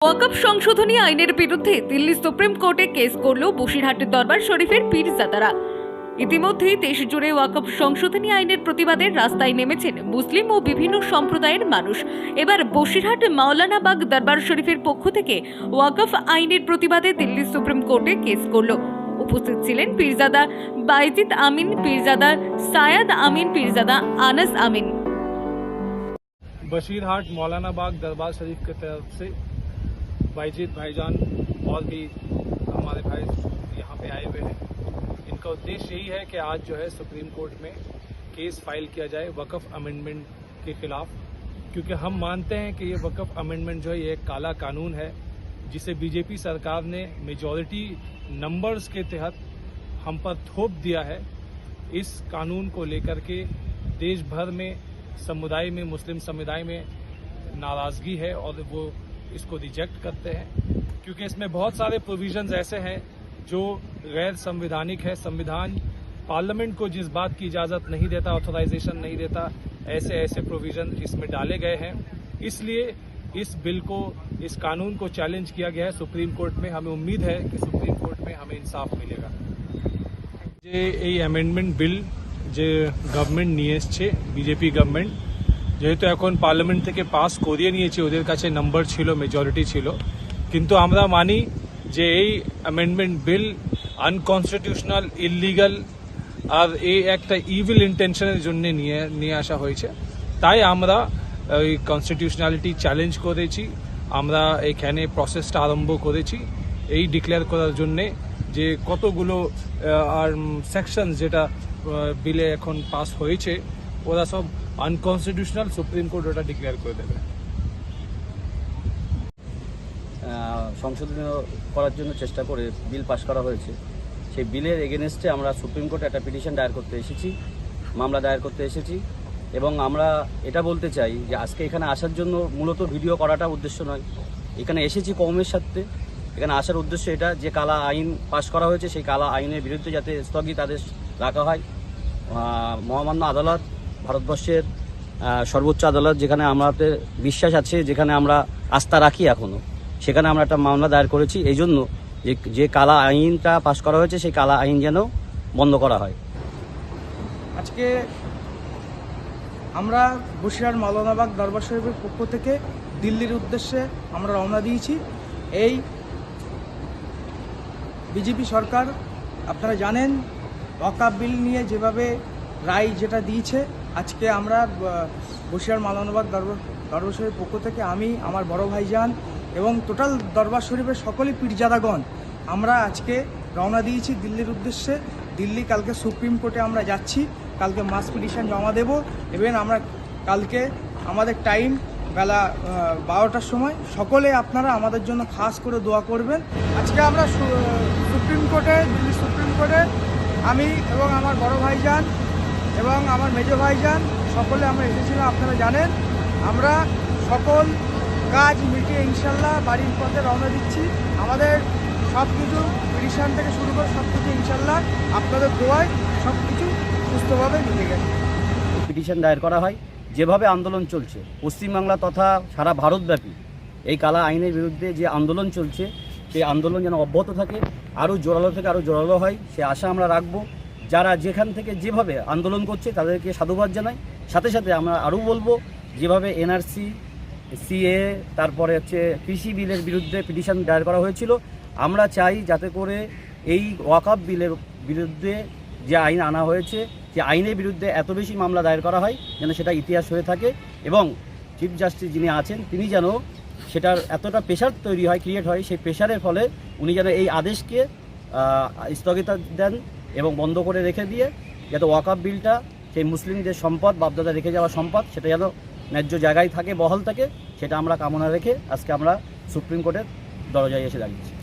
ওয়াকফ সংশোধনী আইনের বিরুদ্ধে দিল্লি সুপ্রিম কোর্টে কেস করল বসিরহাটের দরবার শরীফের পীরজাদারা ইতিমধ্যেই দেশ জুড়ে ওয়াকফ সংশোধনী আইনের প্রতিবাদে রাস্তায় নেমেছেন মুসলিম ও বিভিন্ন সম্প্রদায়ের মানুষ এবার বসিরহাট মাওলানাবাগ দরবার শরীফের পক্ষ থেকে ওয়াকফ আইনের প্রতিবাদে দিল্লি সুপ্রিম কোর্টে কেস করল উপস্থিত ছিলেন পীরজাদা বাইজিদ আমিন পীরজাদা সায়াদ আমিন পীরজাদা আনাস আমিন बशीरहाट मौलाना बाग दरबार शरीफ की तरफ से भाईजीत भाईजान और भी हमारे भाई यहाँ पे आए हुए हैं। इनका उद्देश्य यही है कि आज जो है सुप्रीम कोर्ट में केस फ़ाइल किया जाए वक़फ़ अमेंडमेंट के खिलाफ, क्योंकि हम मानते हैं कि ये वक़फ़ अमेंडमेंट जो है ये एक काला कानून है, जिसे बीजेपी सरकार ने मेजॉरिटी नंबर्स के तहत हम पर थोप दिया है। इस कानून को लेकर के देश भर में, समुदाय में, मुस्लिम समुदाय में नाराज़गी है और वो इसको रिजेक्ट करते हैं, क्योंकि इसमें बहुत सारे प्रोविजंस ऐसे हैं जो गैर संविधानिक है। संविधान पार्लियामेंट को जिस बात की इजाज़त नहीं देता ऑथोराइजेशन नहीं देता, ऐसे ऐसे प्रोविज़न इसमें डाले गए हैं। इसलिए इस बिल को, इस कानून को चैलेंज किया गया है। सुप्रीम कोर्ट में हमें उम्मीद है कि सुप्रीम कोर्ट में हमें इंसाफ मिलेगा। ये अमेंडमेंट बिल जे गवर्नमेंट नियस छे बीजेपी गवर्नमेंट যেহেতু এখন পার্লামেন্ট থেকে পাস করিয়ে নিয়েছে, ওদের কাছে নাম্বার ছিল মেজরিটি ছিল। কিন্তু আমরা মানি যে এই অ্যামেন্ডমেন্ট বিল আনকনস্টিটিউশনাল ইললিগাল আর এই একটা ইভিল ইন্টেনশনের জন্য নিয়ে নিয়ে আসা হয়েছে। তাই আমরা ওই কনস্টিটিউশনালিটি চ্যালেঞ্জ করেছি। আমরা এখানে প্রসেসটা আরম্ভ করেছি। এই ডিক্লেয়ার করার জন্যে যে কতগুলো আর সেকশন যেটা বিলে এখন পাস হয়েছে ওরা সব আনকনস্টিটিউশনাল সুপ্রিম কোর্ট ওটা ডিক্লেয়ার করে দেবে। আহ, সংশোধনীয় করার জন্য চেষ্টা করে বিল পাশ করা হয়েছে। সেই বিলের এগেনস্টে আমরা সুপ্রিম কোর্টে একটা পিটিশন দায়ের করতে এসেছি মামলা দায়ের করতে এসেছি এবং আমরা এটা বলতে চাই যে আজকে এখানে আসার জন্য মূলত ভিডিও করাটা উদ্দেশ্য নয়। এখানে এসেছি কমের সাথে। এখানে আসার উদ্দেশ্য এটা যে কালা আইন পাশ করা হয়েছে সেই কালা আইনের বিরুদ্ধে যাতে স্থগিত আদেশ রাখা হয়। মহামান্য আদালত ভারতবর্ষের সর্বোচ্চ আদালত যেখানে আমাদের বিশ্বাস আছে, যেখানে আমরা আস্থা রাখি এখনও সেখানে আমরা একটা মামলা দায়ের করেছি। এই জন্য যে যে কালা আইনটা পাশ করা হয়েছে, সেই কালা আইন যেন বন্ধ করা হয়। আজকে আমরা বসিরহাট মাওলানাবাগ দরবার শরীফের পক্ষ থেকে দিল্লির উদ্দেশ্যে আমরা রওনা দিয়েছি। এই বিজেপি সরকার, আপনারা জানেন, ওয়াকাব বিল নিয়ে যেভাবে রায় যেটা দিয়েছে আজকে আমরা বসিরহাট মাওলানাবাগ দরবার দরবার শরীফের পক্ষ থেকে আমি, আমার বড় ভাইজান এবং টোটাল দরবার শরীফের সকলেই পীরজাদাগণ, আমরা আজকে রওনা দিয়েছি দিল্লির উদ্দেশ্যে। দিল্লি কালকে সুপ্রিম কোর্টে আমরা যাচ্ছি, কালকে মাস পিটিশন জমা দেব। এবং আমরা কালকে, আমাদের টাইম বেলা বারোটার সময় সকলে আপনারা আমাদের জন্য খাস করে দোয়া করবেন। আজকে আমরা সুপ্রিম কোর্টে দিল্লি সুপ্রিম কোর্টে আমি এবং আমার বড় ভাইজান এবং আমার মেজো ভাইজান, সকলে আমরা এসেছিলাম, আপনারা জানেন। আমরা সকল কাজ মিটিয়ে ইনশাল্লাহ বাড়ির পথে রওনা দিচ্ছি। আমাদের সব কিছু পিটিশন থেকে শুরু করে সব কিছু ইনশাল্লাহ আপনাদের দোয়ায় সব কিছু সুস্থভাবে মিটে গেছে। পিটিশন দায়ের করা হয়। যেভাবে আন্দোলন চলছে, পশ্চিমবাংলা তথা সারা ভারতব্যাপী, এই কালা আইনের বিরুদ্ধে যে আন্দোলন চলছে, সেই আন্দোলন যেন অব্যাহত থাকে, আরও জোরালো থেকে আরও জোরালো হয়, সে আশা আমরা রাখব। যারা যেখান থেকে যেভাবে আন্দোলন করছে তাদেরকে সাধুবাদ জানাই। সাথে সাথে আমরা আরও বলব, যেভাবে এনআরসি সিএ তারপরে হচ্ছে কৃষি বিলের বিরুদ্ধে পিটিশন দায়ের করা হয়েছিল, আমরা চাই যাতে করে এই ওয়াকআপ বিলের বিরুদ্ধে যে আইন আনা হয়েছে, যে আইনের বিরুদ্ধে এত বেশি মামলা দায়ের করা হয় যেন সেটা ইতিহাস হয়ে থাকে এবং চিফ জাস্টিস যিনি আছেন, তিনি যেন সেটার এতটা প্রেশার তৈরি হয় ক্রিয়েট হয়, সেই প্রেশারের ফলে উনি যেন এই আদেশকে স্থগিতা দেন এবং বন্ধ করে রেখে দিয়ে যাতে ওয়াকআপ বিলটা, সেই মুসলিমদের সম্পদ বাপদাদা রেখে যাওয়া সম্পদ, সেটা যেন ন্যায্য জায়গায় থাকে, বহল থাকে, সেটা আমরা কামনা রেখে আজকে আমরা সুপ্রিম কোর্টের দরজায় এসে দাঁড়িয়েছি।